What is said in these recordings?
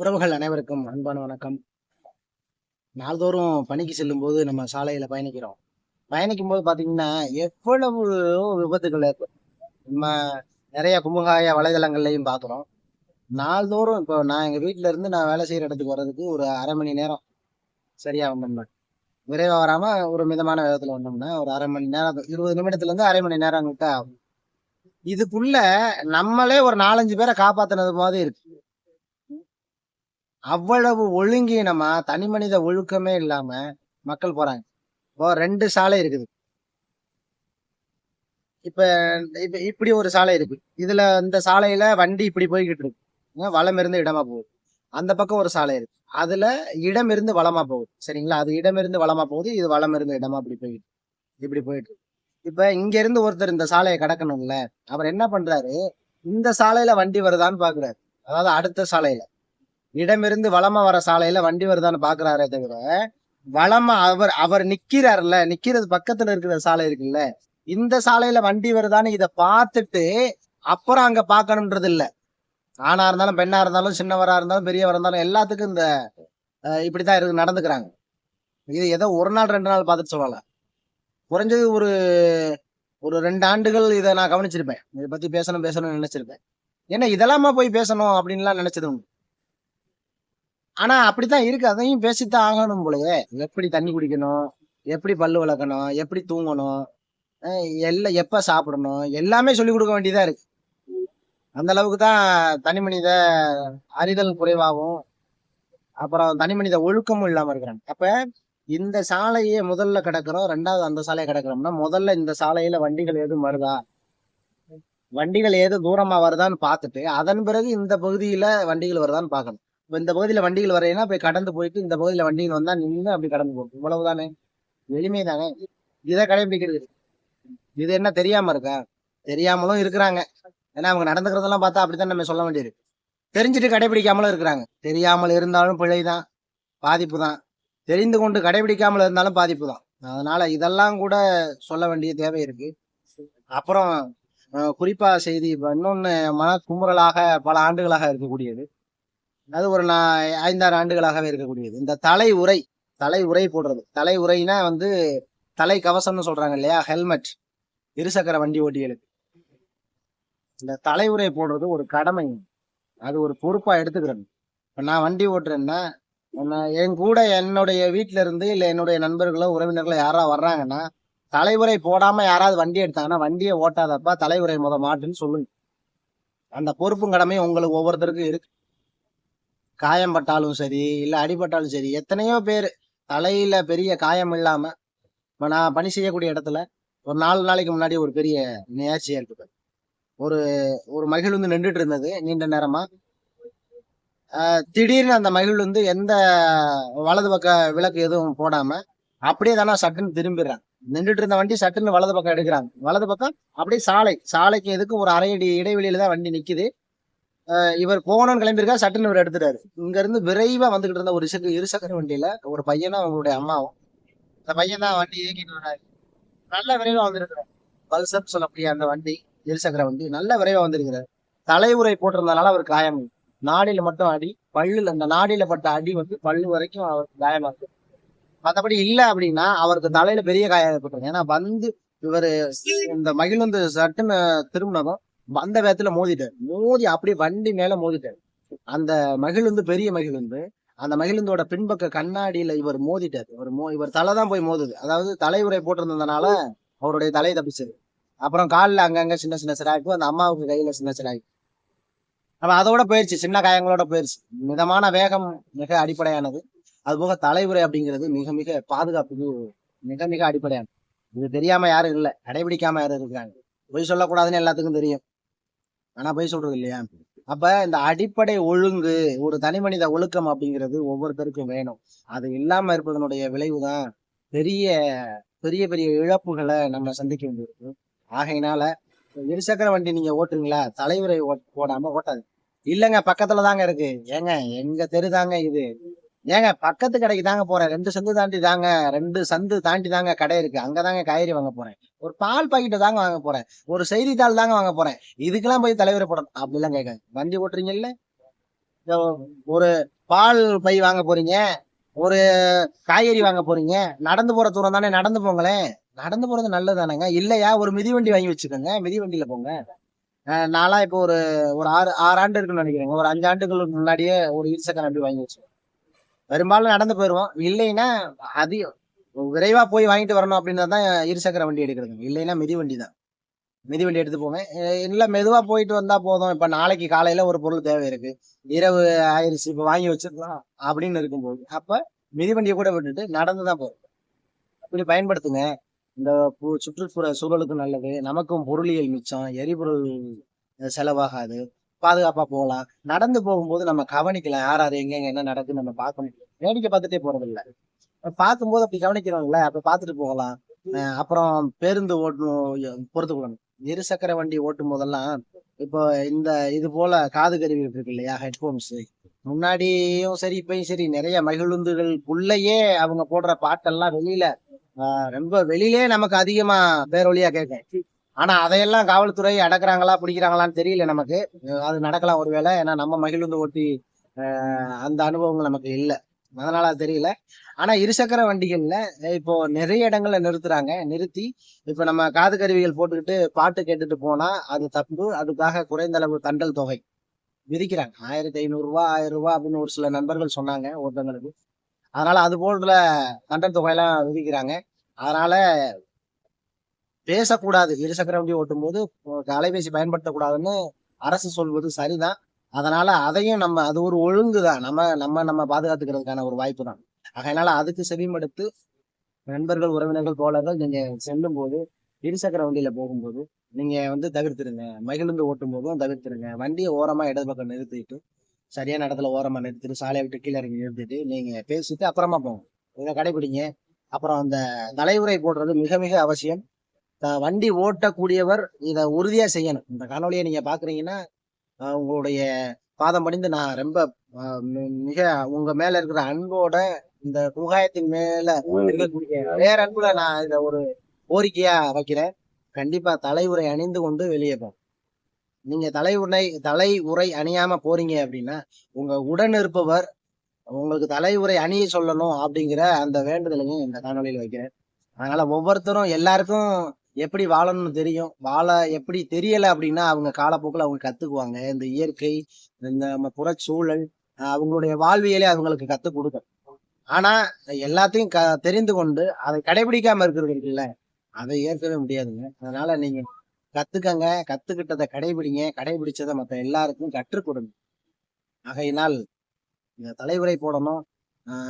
உறவுகள் அனைவருக்கும் அன்பான வணக்கம். நாள்தோறும் பணிக்கு செல்லும்போது நம்ம சாலையில பயணிக்கிறோம். பயணிக்கும் போது பாத்தீங்கன்னா எவ்வளவு விபத்துகள் ஏற்படும் நம்ம நிறைய குமுகாய வலைதளங்கள்லையும் பாக்குறோம். நாள்தோறும் இப்போ நான் எங்க வீட்டுல இருந்து நான் வேலை செய்யற இடத்துக்கு வர்றதுக்கு ஒரு அரை மணி நேரம் சரியா வந்தோம்னா. விரைவா வராம ஒரு மிதமான வேகத்துல வந்தோம்னா ஒரு அரை மணி நேரம் இருபது நிமிடத்துல இருந்து அரை மணி நேரம் கிட்ட ஆகும். இதுக்குள்ள நம்மளே ஒரு நாலஞ்சு பேரை காப்பாத்துனது மாதிரி இருக்கு. அவ்வளவு ஒழுங்கீனமா தனி மனித ஒழுக்கமே இல்லாம மக்கள் போறாங்க. இப்போ ரெண்டு சாலை இருக்குது. இப்ப இப்ப இப்படி ஒரு சாலை இருக்கு. இதுல இந்த சாலையில வண்டி இப்படி போய்கிட்டு இருக்கு. வளம் இருந்து இடமா போகுது. அந்த பக்கம் ஒரு சாலை இருக்கு. அதுல இடம் இருந்து வளமா போகுது. சரிங்களா? அது இடம் இருந்து வளமா போகுது. இது வளம் இருந்து இடமா அப்படி போயிட்டு இப்படி போயிட்டு இருக்கு. இப்ப இங்க இருந்து ஒருத்தர் இந்த சாலையை கடக்கணும்ல. அவர் என்ன பண்றாரு? இந்த சாலையில வண்டி வருதான்னு பாக்குறாரு. அதாவது அடுத்த சாலையில. இடமிருந்து வளமா வர சாலையில வண்டி வருதான்னு பாக்குறாரே தவிர வளமா அவர் அவர் நிக்கிறாருல்ல நிக்கிறது பக்கத்துல இருக்கிற சாலை இருக்குல்ல இந்த சாலையில வண்டி வருதான்னு இத பார்த்துட்டு அப்புறம் அங்க பாக்கணும்ன்றது இல்ல. ஆணா இருந்தாலும் பெண்ணா இருந்தாலும் சின்னவரா இருந்தாலும் பெரியவரா இருந்தாலும் எல்லாத்துக்கும் இந்த இப்படிதான் இருக்கு நடந்துக்கிறாங்க. இது ஏதோ ஒரு நாள் ரெண்டு நாள் பார்த்துட்டு சொல்லல. குறைஞ்சது ஒரு ஒரு ரெண்டு ஆண்டுகள் இதை நான் கவனிச்சிருப்பேன். இதை பத்தி பேசணும் பேசணும்னு நினைச்சிருப்பேன். ஏன்னா இதெல்லாமா போய் பேசணும் அப்படின்லாம் நினைச்சது உண்டு. ஆனா அப்படித்தான் இருக்கு. அதையும் பேசித்தான் ஆகணும் போலயே. எப்படி தண்ணி குடிக்கணும்? எப்படி பல்லு விளக்கணும் எப்படி தூங்கணும்? எல்லாம் எப்ப சாப்பிடணும்? எல்லாமே சொல்லி கொடுக்க வேண்டியதா இருக்கு. அந்த அளவுக்கு தான் தனி மனித அறிதல் குறைவாகவும் அப்புறம் தனி மனித ஒழுக்கமும் இல்லாம இருக்கிறாங்க. அப்ப இந்த சாலையை முதல்ல கிடக்குறோம் ரெண்டாவது அந்த சாலையை கிடக்குறோம்னா முதல்ல இந்த சாலையில வண்டிகள் எதுவும் வருதா? வண்டிகள் ஏது தூரமா வருதான்னு பார்த்துட்டு அதன் பிறகு இந்த பகுதியில வண்டிகள் வருதான்னு பார்க்கணும். இப்போ இந்த பகுதியில வண்டிகள் வரையினா போய் கடந்து போயிட்டு இந்த பகுதியில வண்டிகள் வந்தா நின்று அப்படி கடந்து போகும் இவ்வளவுதானே? எளிமை தானே இதை கடைபிடிக்கிறது இது என்ன தெரியாம இருக்கா? தெரியாமலும் இருக்கிறாங்க. ஏன்னா அவங்க நடந்துக்கிறதெல்லாம் பார்த்தா அப்படித்தான் நம்ம சொல்ல வேண்டியிருக்கு தெரிஞ்சுட்டு கடைபிடிக்காமலும் இருக்கிறாங்க. தெரியாமல் இருந்தாலும் பிழை தான் பாதிப்பு தான் தெரிந்து கொண்டு கடைபிடிக்காமல் இருந்தாலும் பாதிப்பு தான் அதனால இதெல்லாம் கூட சொல்ல வேண்டிய தேவை இருக்கு. அப்புறம் குறிப்பா செய்தி இப்ப இன்னொன்னு மன குமுறலாக பல ஆண்டுகளாக இருக்கக்கூடியது. அது ஒரு நான் ஐந்தாறு ஆண்டுகளாகவே இருக்கக்கூடியது. இந்த தலை உரை தலை உரை போடுறது. தலை உரைனா வந்து தலை கவசம்னு சொல்றாங்க இல்லையா? ஹெல்மெட். இருசக்கர வண்டி ஓட்டிகளுக்கு. இந்த தலை உரை போடுறது ஒரு கடமை. அது ஒரு பொறுப்பா எடுத்துக்கிறது. இப்போ நான் வண்டி ஓட்டுறேன்னா நான் என் கூட என்னுடைய வீட்டில இருந்து இல்லை என்னுடைய நண்பர்களோ உறவினர்களோ யாரா வர்றாங்கன்னா தலைவுரை போடாம யாராவது வண்டி எடுத்தாங்கன்னா வண்டியை ஓட்டாதப்பா தலைவுரை முத மாட்டுன்னு சொல்லுங்க. அந்த பொறுப்பும் கடமையும் உங்களுக்கு ஒவ்வொருத்தருக்கும் இருக்கு. காயம் பட்டாலும் சரி இல்லை அடிபட்டாலும் சரி எத்தனையோ பேர் தலையில பெரிய காயம் இல்லாம இப்போ நான் பணி செய்யக்கூடிய இடத்துல ஒரு நாலு நாளைக்கு முன்னாடி ஒரு பெரிய நிகழ்ச்சி ஏற்பட்டது. ஒரு ஒரு மகிழ் வந்து நின்றுட்டு இருந்தது நீண்ட நேரமா. திடீர்னு அந்த மகிழ் வந்து எந்த வலது பக்க விளக்கு எதுவும் போடாம அப்படியே தானே சட்டுன்னு திரும்பிடுறாங்க. நின்றுட்டு இருந்த வண்டி சட்டுன்னு வலது பக்கம் எடுக்கிறாங்க. வலது பக்கம் அப்படியே சாலை சாலைக்கு எதுக்கு ஒரு அரை அடி இடைவெளியில தான் வண்டி நிக்குது. இவர் போகணும்னு கிளம்பியிருக்கா சட்டுன்னு இவர் எடுத்துட்டாரு. இங்க இருந்து விரைவா வந்துகிட்டு இருந்த ஒரு சக்கர இருசக்கர வண்டியில ஒரு பையனும் அவங்களுடைய அம்மாவும். அந்த பையன் தான் வண்டி இயக்கிட்டு வராரு நல்ல விரைவா வந்திருக்கிறார். பல்சப் சொல்லக்கூடிய அந்த வண்டி இருசக்கர வண்டி நல்ல விரைவா வந்திருக்கிறார். தலைமுறை போட்டிருந்தனால அவர் காயம் நாடியில மட்டும் அடி பல்லுல அந்த நாடியில பட்ட அடி வந்து பல்லு வரைக்கும் அவருக்கு காயமா இருக்கு மத்தபடி இல்ல அப்படின்னா அவருக்கு தலையில பெரிய காயம் ஏற்பட்டிருக்கு ஏன்னா வந்து இவரு இந்த மகிழ்ந்து சட்டுன்னு திரும்பினதும் வந்த வேகத்துல மோதிட்டாரு மோதி அப்படியே வண்டி மேல மோதிட்டாரு அந்த மகிழுந்து பெரிய மகிழுந்து அந்த மகிழுந்தோட பின்பக்க கண்ணாடியில இவர் மோதிட்டாரு. இவர் மோ இவர் தலை தான் போய் மோதுது. அதாவது தலையுறை போட்டிருந்ததுனால அவருடைய தலை தப்பிச்சது. அப்புறம் காலில் அங்கங்க சின்ன சின்ன சிராய்ப்பு அந்த அம்மாவுக்கு கையில சின்ன சிராய்ப்பு. அப்ப அதோட போயிருச்சு. சின்ன காயங்களோட போயிருச்சு. மிதமான வேகம் மிக அடிப்படையானது. அதுபோக தலைவுரை அப்படிங்கிறது மிக மிக பாதுகாப்புக்கு மிக மிக அடிப்படையானது. இது தெரியாம யாரும் இல்லை. கடைபிடிக்காம யாரும் இருக்காங்க. பொய் சொல்லக்கூடாதுன்னு எல்லாத்துக்கும் தெரியும். ஆனா போய் சொல்றது இல்லையா? அப்ப இந்த அடிப்படை ஒழுங்கு ஒரு தனி மனித ஒழுக்கம் அப்படிங்கிறது ஒவ்வொருத்தருக்கும் வேணும். அது இல்லாம இருப்பதனுடைய விளைவுதான் பெரிய பெரிய பெரிய இழப்புகளை நம்ம சந்திக்க வேண்டியிருக்கு. ஆகையினால இருசக்கர வண்டி நீங்க ஓட்டுங்களா தலைவரை ஓட்- போடாம ஓட்டாது இல்லைங்க பக்கத்துல தாங்க இருக்கு. ஏங்க எங்க தெரு தாங்க இது? ஏங்க பக்கத்து கடைக்கு தாங்க போறேன். ரெண்டு சந்து தாண்டி தாங்க ரெண்டு சந்து தாண்டி தாங்க கடை இருக்கு. அங்கதாங்க காய்கறி வாங்க போறேன். ஒரு பால் பாக்கெட்டை தாங்க வாங்க போறேன். ஒரு செய்தித்தாள் தாங்க வாங்க போறேன். இதுக்கெல்லாம் போய் தலைவரை போடணும் அப்படிலாம் கேட்காது. வண்டி ஓட்டுறீங்கல்ல? ஒரு பால் பை வாங்க போறீங்க. ஒரு காய்கறி வாங்க போறீங்க. நடந்து போற தூரம் தானே நடந்து போங்களேன் நடந்து போறது நல்லதானங்க. இல்லையா? ஒரு மிதிவண்டி வாங்கி வச்சுக்கோங்க. மிதிவண்டியில போங்க. அஹ் நான்லாம் இப்போ ஒரு ஒரு ஆறு ஆறு ஆண்டு இருக்குன்னு நினைக்கிறேங்க. ஒரு அஞ்சு ஆண்டுகளுக்கு முன்னாடியே ஒரு இருசக்கர வண்டி வாங்கி வச்சுக்கோங்க பெரும்பாலும் நடந்து போயிடுவோம் இல்லைன்னா அதிகம் விரைவா போய் வாங்கிட்டு வரணும் அப்படின்னா தான் இருசக்கர வண்டி எடுக்கிறது இல்லைன்னா மிதிவண்டி தான். மிதிவண்டி எடுத்து போவேன். இல்லை மெதுவாக போயிட்டு வந்தால் போதும். இப்போ நாளைக்கு காலையில் ஒரு பொருள் தேவை இருக்குது இரவு ஆயிடுச்சு இப்போ வாங்கி வச்சிருக்கலாம் அப்படின்னு இருக்கும்போது. அப்ப மிதிவண்டியை கூட விட்டுட்டு நடந்து தான் போகும் இப்படி பயன்படுத்துங்க. இந்த பு- சுற்றுப்புற நல்லது. நமக்கும் பொருளியல் மிச்சம். எரிபொருள் செலவாகாது. பாதுகாப்பா போகலாம். நடந்து போகும்போது நம்ம கவனிக்கலாம் யார் யார் எங்க எங்க என்ன நடக்குன்னு நம்ம பார்க்கணும் வேடிக்கை பார்த்துட்டே போறது இல்ல. பார்க்கும்போது அப்படி கவனிக்கிறோம்ல அப்ப பார்த்துட்டு போகலாம். அப்புறம் பேருந்து ஓட்டணும் பொறுத்துக்கொள்ளணும். இருசக்கர வண்டி ஓட்டும் போதெல்லாம் இப்போ இந்த இது போல காது கருவி இருக்கு இல்லையா ஹெட்ஃபோன்ஸ் முன்னாடியும் சரி இப்பயும் சரி நிறைய மகிழுந்துகளுக்குள்ளேயே அவங்க போடுற பாட்டெல்லாம் வெளியில ஆஹ் ரொம்ப வெளியிலே நமக்கு அதிகமா பேரொலியா கேட்கும். ஆனா அதையெல்லாம் காவல்துறை அடக்குறாங்களா பிடிக்கிறாங்களான்னு தெரியல நமக்கு. அது நடக்கலாம் ஒருவேளை. ஏன்னா நம்ம மகிழ்ந்து ஓட்டி அந்த அனுபவங்கள் நமக்கு இல்லை. அதனால அது தெரியல. ஆனா இருசக்கர வண்டிகள்ல இப்போ நிறைய இடங்கள்ல நிறுத்துறாங்க. நிறுத்தி இப்போ நம்ம காது கருவிகள் போட்டுக்கிட்டு பாட்டு கேட்டுட்டு போனா அது தப்பு. அதுக்காக குறைந்த அளவு தண்டல் தொகை விதிக்கிறாங்க. ஆயிரத்தி ஐநூறு ரூபாய் ஆயிரம் ரூபா அப்படின்னு ஒரு சில நண்பர்கள் சொன்னாங்க ஒருத்தங்களுக்கு. அதனால அது போன்ற தண்டல் தொகையெல்லாம் விதிக்கிறாங்க. அதனால பேசக்கூடாது. இருசக்கர வண்டி ஓட்டும் போது அலைபேசி பயன்படுத்தக்கூடாதுன்னு அரசு சொல்வது சரிதான். அதனால அதையும் நம்ம அது ஒரு ஒழுங்கு தான் நம்ம நம்ம நம்ம பாதுகாத்துக்கிறதுக்கான ஒரு வாய்ப்பு தான் அதனால அதுக்கு செவிமடுத்து நண்பர்கள் உறவினர்கள் தோழர்கள் நீங்க செல்லும் போது இருசக்கர வண்டியில போகும்போது நீங்க வந்து தவிர்த்துருங்க. மகிழ்ந்து ஓட்டும் போதும் தவிர்த்துருங்க. வண்டியை ஓரமா இடது பக்கம் நிறுத்திட்டு சரியான இடத்துல ஓரமா நிறுத்திட்டு சாலையை விட்டு கீழே இறங்கி நிறுத்திட்டு நீங்க பேசிட்டு அப்புறமா போங்க. இதை கடைபிடிங்க அப்புறம் அந்த தலைவுரை போடுறது மிக மிக அவசியம். வண்டி ஓட்டக்கூடியவர் இதை உறுதியா செய்யணும். இந்த காணொலியை நீங்க பாக்குறீங்கன்னா உங்களுடைய பாதம் படிந்து நான் ரொம்ப மிக உங்க மேல இருக்கிற அன்போட இந்த குகாயத்தின் மேல இருக்கக்கூடிய வேற அன்புல நான் இத ஒரு கோரிக்கையா வைக்கிறேன். கண்டிப்பா தலைவுரை அணிந்து கொண்டு வெளியே போங்க நீங்க தலை உரை தலை உரை அணியாம போறீங்க அப்படின்னா உங்க உடன் இருப்பவர் உங்களுக்கு தலை உரை அணிய சொல்லணும் அப்படிங்கிற அந்த வேண்டுதலையும் இந்த காணொலியில் வைக்கிறேன். அதனால ஒவ்வொருத்தரும் எல்லாருக்கும் எப்படி வாழணும்னு தெரியும். வாழ எப்படி தெரியல அப்படின்னா அவங்க காலப்போக்கில் அவங்க கத்துக்குவாங்க. இந்த இயற்கை இந்த நம்ம புறச்சூழல் அவங்களுடைய வாழ்வியலே அவங்களுக்கு கத்துக் கொடுக்கும். ஆனா எல்லாத்தையும் க தெரிந்து கொண்டு அதை கடைபிடிக்காம இருக்கிறது இருக்குல்ல? அதை ஏற்கவே முடியாதுங்க. அதனால நீங்க கத்துக்கங்க. கத்துக்கிட்டதை கடைபிடிங்க. கடைபிடிச்சதை மற்ற எல்லாருக்கும் கற்றுக் கொடுங்க. ஆகையினால் இந்த தலைவரை போடணும்.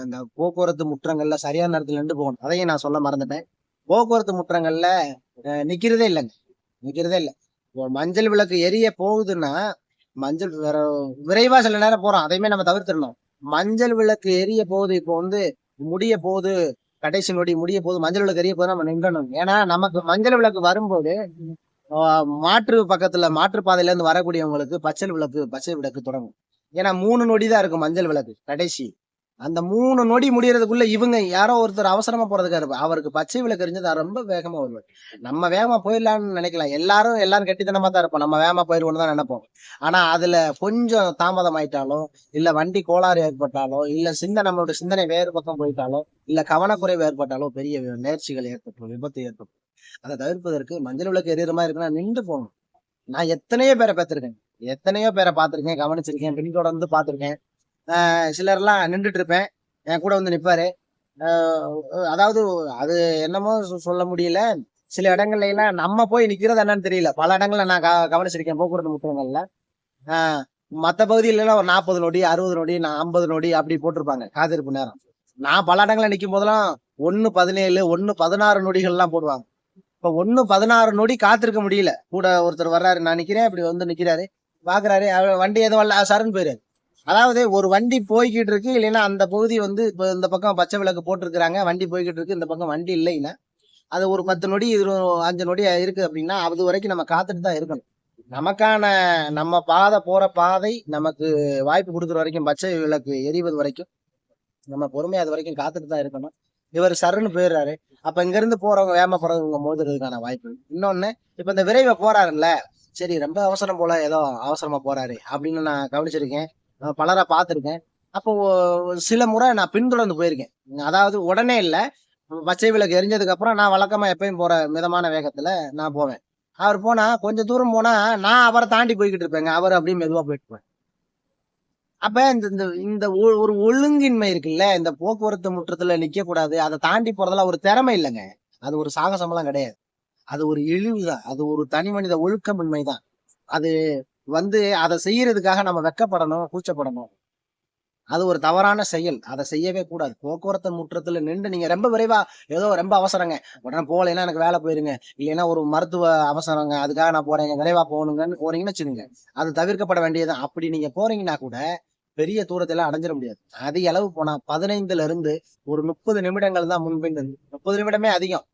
இந்த போக்குவரத்து முற்றங்கள்ல சரியான நேரத்துல நின்று போகணும். அதையும் நான் சொல்ல மறந்துட்டேன். போக்குவரத்து முற்றங்கள்ல நிக்கிறதே இல்லைங்க. நிக்கிறதே இல்லை. இப்போ மஞ்சள் விளக்கு எரிய போகுதுன்னா மஞ்சள் வேற விரைவா சில நேரம் போறோம். அதையுமே நம்ம தவிர்த்திடணும். மஞ்சள் விளக்கு எரிய போகுது இப்போ வந்து முடிய போகுது கடைசி நொடி முடிய போகுது மஞ்சள் விளக்கு எரிய போது நம்ம நின்றணும். ஏன்னா நமக்கு மஞ்சள் விளக்கு வரும்போது மாற்று பக்கத்துல மாற்று பாதையில இருந்து வரக்கூடியவங்களுக்கு பச்சை விளக்கு பச்சை விளக்கு தொடங்கும். ஏன்னா மூணு நொடி தான் இருக்கும் மஞ்சள் விளக்கு கடைசி. அந்த மூணு நொடி முடியறதுக்குள்ள இவங்க யாரோ ஒருத்தர் அவசரமா போறதுக்காரு அவருக்கு பச்சை விளக்கு எரிஞ்சது ரொம்ப வேகமா வருவார் நம்ம வேகமா போயிடலாம்னு நினைக்கலாம். எல்லாரும் எல்லாரும் கெட்டித்தனமா தான் இருப்போம். நம்ம வேகமா போயிடுவோம்னு தான் நினைப்போம். ஆனா அதுல கொஞ்சம் தாமதம் ஆயிட்டாலோ இல்ல வண்டி கோளாறு ஏற்பட்டாலோ இல்ல சிந்தனை நம்மளோட சிந்தனை வேறு பக்கம் போயிட்டாலோ இல்ல கவனக்குறைவு ஏற்பட்டாலோ பெரிய நேர்ச்சிகள் ஏற்பட்டுரும் விபத்து ஏற்படும் அதை தவிர்ப்பதற்கு மஞ்சள் விளக்கு எரியற மாதிரி இருக்குன்னா நின்று போகணும். நான் எத்தனையோ பேரை பார்த்திருக்கேன். எத்தனையோ பேரை பார்த்திருக்கேன் கவனிச்சிருக்கேன் பின்தொடர்ந்து பார்த்திருக்கேன். சிலர்லாம் நின்றுட்டு இருப்பேன் என் கூட வந்து நிற்பாரு அதாவது அது என்னமோ சொல்ல முடியல. சில இடங்கள்ல எல்லாம் நம்ம போய் நிக்கிறது என்னன்னு தெரியல. பல இடங்கள்ல நான் க- கவனிச்சிருக்கேன். போக்குவரத்து முற்றங்கள்ல மற்ற பகுதியிலலாம் ஒரு நாற்பது நொடி அறுபது நொடி நான் ஐம்பது நொடி அப்படி போட்டிருப்பாங்க காத்திருப்பு நேரம். நான் பல இடங்களில் நிற்கும் போதெல்லாம் ஒன்று பதினேழு ஒன்று பதினாறு நொடிகள்லாம் போடுவாங்க. இப்போ ஒன்று பதினாறு நொடி காத்திருக்க முடியல. கூட ஒருத்தர் வர்றாரு நான் நிற்கிறேன் இப்படி வந்து நிற்கிறாரு பார்க்குறாரு அவர் வண்டி எதுவும் வரல சரண் போயிரு அதாவது ஒரு வண்டி போய்கிட்டு இருக்கு இல்லைன்னா அந்த பகுதி வந்து இப்போ இந்த பக்கம் பச்சை விளக்கு போட்டிருக்கிறாங்க வண்டி போய்கிட்டு இருக்கு இந்த பக்கம் வண்டி இல்லைன்னா அது ஒரு பத்து நொடி இது அஞ்சு நொடி இருக்கு அப்படின்னா அது வரைக்கும் நம்ம காத்துட்டு தான் இருக்கணும். நமக்கான நம்ம பாதை போற பாதை நமக்கு வாய்ப்பு கொடுக்குற வரைக்கும் பச்சை விளக்கு எரிவது வரைக்கும் நம்ம பொறுமையா அது வரைக்கும் காத்துட்டு தான் இருக்கணும். இவர் சருன்னு போயிடுறாரு. அப்ப இங்க இருந்து போறவங்க வேம போறவங்க மோதுறதுக்கான வாய்ப்பு. இன்னொன்னு இப்ப இந்த விரைவை போறாருல்ல சரி ரொம்ப அவசரம் போல ஏதோ அவசரமா போறாரு அப்படின்னு நான் கவனிச்சிருக்கேன். பலரை பார்த்துருக்கேன். அப்போ சில முறை நான் பின்தொடர்ந்து போயிருக்கேன். அதாவது உடனே இல்லை. பச்சை விளக்கு எரிஞ்சதுக்கு அப்புறம் நான் வழக்கமா எப்பயும் போற மிதமான வேகத்துல நான் போவேன். அவர் போனா கொஞ்சம் தூரம் போனா நான் அவரை தாண்டி போய்கிட்டு இருப்பேங்க. அவர் அப்படியே மெதுவா போயிட்டு அப்ப இந்த இந்த இந்த ஒ- ஒரு ஒழுங்கின்மை இருக்குல்ல? இந்த போக்குவரத்து முற்றத்துல நிக்க கூடாது. அதை தாண்டி போறதெல்லாம் ஒரு திறமை இல்லைங்க. அது ஒரு சாகசமெல்லாம் கிடையாது. அது ஒரு இழிவு தான் அது ஒரு தனி மனித ஒழுக்கமின்மை தான் அது வந்து அதை செய்யறதுக்காக நம்ம வெக்கப்படணும் கூச்சப்படணும். அது ஒரு தவறான செயல். அதை செய்யவே கூடாது. போக்குவரத்து முற்றத்துல நின்று நீங்க ரொம்ப விரைவா ஏதோ ரொம்ப அவசரங்க. உடனே போகலைன்னா எனக்கு வேலை போயிருங்க. இல்லைன்னா ஒரு மருத்துவ அவசரங்க. அதுக்காக நான் போறேங்க விரைவா போகணுங்கன்னு போறீங்கன்னு வச்சுக்கோங்க. அது தவிர்க்கப்பட வேண்டியதுதான் அப்படி நீங்க போறீங்கன்னா கூட பெரிய தூரத்தெல்லாம் அடைஞ்சிட முடியாது. அதிக அளவு போனா பதினைந்துல இருந்து ஒரு முப்பது நிமிடங்கள் தான் முன்பின் முப்பது நிமிடமே அதிகம்.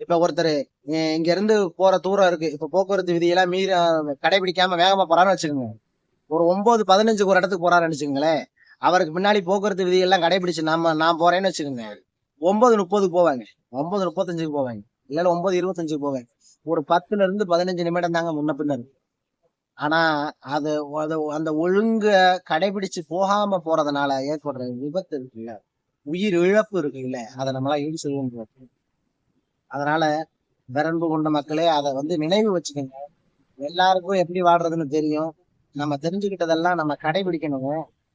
இப்ப ஒருத்தர் இங்க இருந்து போற தூரம் இருக்கு. இப்ப போக்குவரத்து விதியெல்லாம் மீறி அஹ், கடைபிடிக்காம வேகமா வச்சுக்கோங்க. ஒரு ஒன்பது பதினஞ்சுக்கு ஒரு இடத்துக்கு போறாருன்னு வச்சுக்கோங்களேன். அவருக்கு பின்னாடி போக்குவரத்து விதியெல்லாம் கடைபிடிச்சு நாம நான் போறேன்னு வச்சுக்கோங்க. ஒன்பது முப்பதுக்கு போவாங்க. ஒன்பது முப்பத்தஞ்சுக்கு போவாங்க. இல்லை ஒன்பது இருபத்தஞ்சுக்கு போவாங்க. ஒரு பத்துல இருந்து பதினஞ்சு நிமிடம் தாங்க முன்ன பின்னர் ஆனா அது அந்த ஒழுங்க கடைபிடிச்சு போகாம போறதுனால ஏற்படுற விபத்து இருக்குல்ல. உயிர் இழப்பு இருக்குல்ல. அதை நம்மளால ஈடு செய்ய முடியாது. அதனால விரன்பு கொண்ட மக்களே அதை வந்து நினைவு வச்சுக்கோங்க. எல்லாருக்கும் எப்படி வாடுறதுன்னு தெரியும். நம்ம தெரிஞ்சுக்கிட்டதெல்லாம் நம்ம கடைபிடிக்கணுங்க.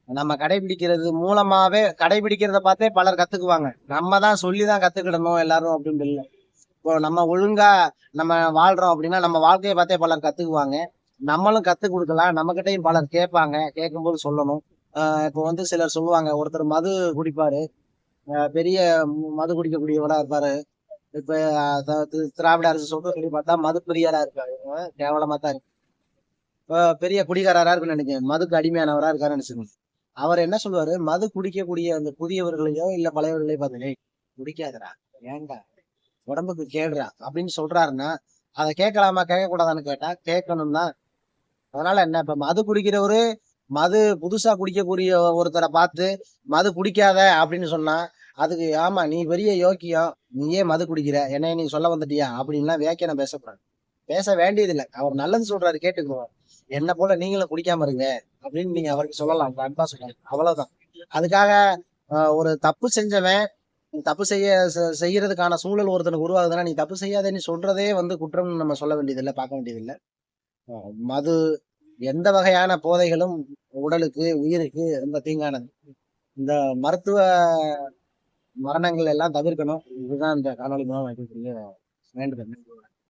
நம்ம கடைபிடிக்கிறது மூலமாவே கடைபிடிக்கிறத பார்த்தே பலர் கத்துக்குவாங்க. நம்ம தான் சொல்லி தான் கத்துக்கிடணும் எல்லாரும் அப்படின்னு இல்லை. இப்போ நம்ம ஒழுங்கா நம்ம வாழ்றோம் அப்படின்னா நம்ம வாழ்க்கையை பார்த்தே பலர் கத்துக்குவாங்க. நம்மளும் கத்து கொடுக்கலாம். நம்மகிட்டயும் பலர் கேட்பாங்க. கேட்கும்போது சொல்லணும். இப்போ வந்து சிலர் சொல்லுவாங்க ஒருத்தர் மது குடிப்பாரு. பெரிய மது குடிக்கக்கூடியவரா இருப்பாரு. இப்ப அதாவது திராவிட அரசு சொல்ற சொல்லி பார்த்தா மது பெரியாரா இருக்காரு கேவலமா தான் இருக்கு. இப்போ பெரிய குடிகாரரா இருக்குன்னு நினைக்கிறேன். மதுக்கு அடிமையானவரா இருக்காருன்னு நினைச்சுக்கோங்க. அவர் என்ன சொல்லுவாரு? மது குடிக்கக்கூடிய அந்த புதியவர்களையோ இல்ல பழையவர்களையோ பார்த்து குடிக்காதரா குடிக்காதடா உடம்புக்கு கேடுறா அப்படின்னு சொல்றாருன்னா அதை கேட்கலாமா கேட்க கூடாதான்னு கேட்டா கேட்கணும் தான் அதனால என்ன இப்ப மது குடிக்கிறவரு மது புதுசா குடிக்கக்கூடிய ஒருத்தரை பார்த்து மது குடிக்காத அப்படின்னு சொன்னா அதுக்கு ஆமா நீ பெரிய யோக்கியம் நீயே மது குடிக்கிற என்னைய நீ சொல்ல வந்துட்டியா? அப்படின்லாம் வியாக்கியானம் பேசக்கூடாது. பேச வேண்டியதில்லை. அவர் நல்லது சொல்றாரு கேட்டுக்கோ. என்ன போல நீங்களும் குடிக்காம இருங்க அப்படின்னு நீங்க அவருக்கு சொல்லலாம். அன்பா சொல்லலாம் அவ்வளவுதான். அதுக்காக ஆஹ், ஒரு தப்பு செஞ்சவன் நீ தப்பு செய்ய செய்யறதுக்கான சூழல் ஒருத்தனுக்கு உருவாகுதுன்னா நீ தப்பு செய்யாத நீ சொல்றதே வந்து குற்றம்னு நம்ம சொல்ல வேண்டியதில்லை பார்க்க வேண்டியதில்லை. மது எந்த வகையான போதைகளும் உடலுக்கு உயிருக்கு ரொம்ப தீங்கானது. இந்த மருத்துவ மரணங்கள் எல்லாம் தவிர்க்கணும். இதுதான் இந்த காணொலி மூலம் வைக்கக்கூடிய வேண்டுதல்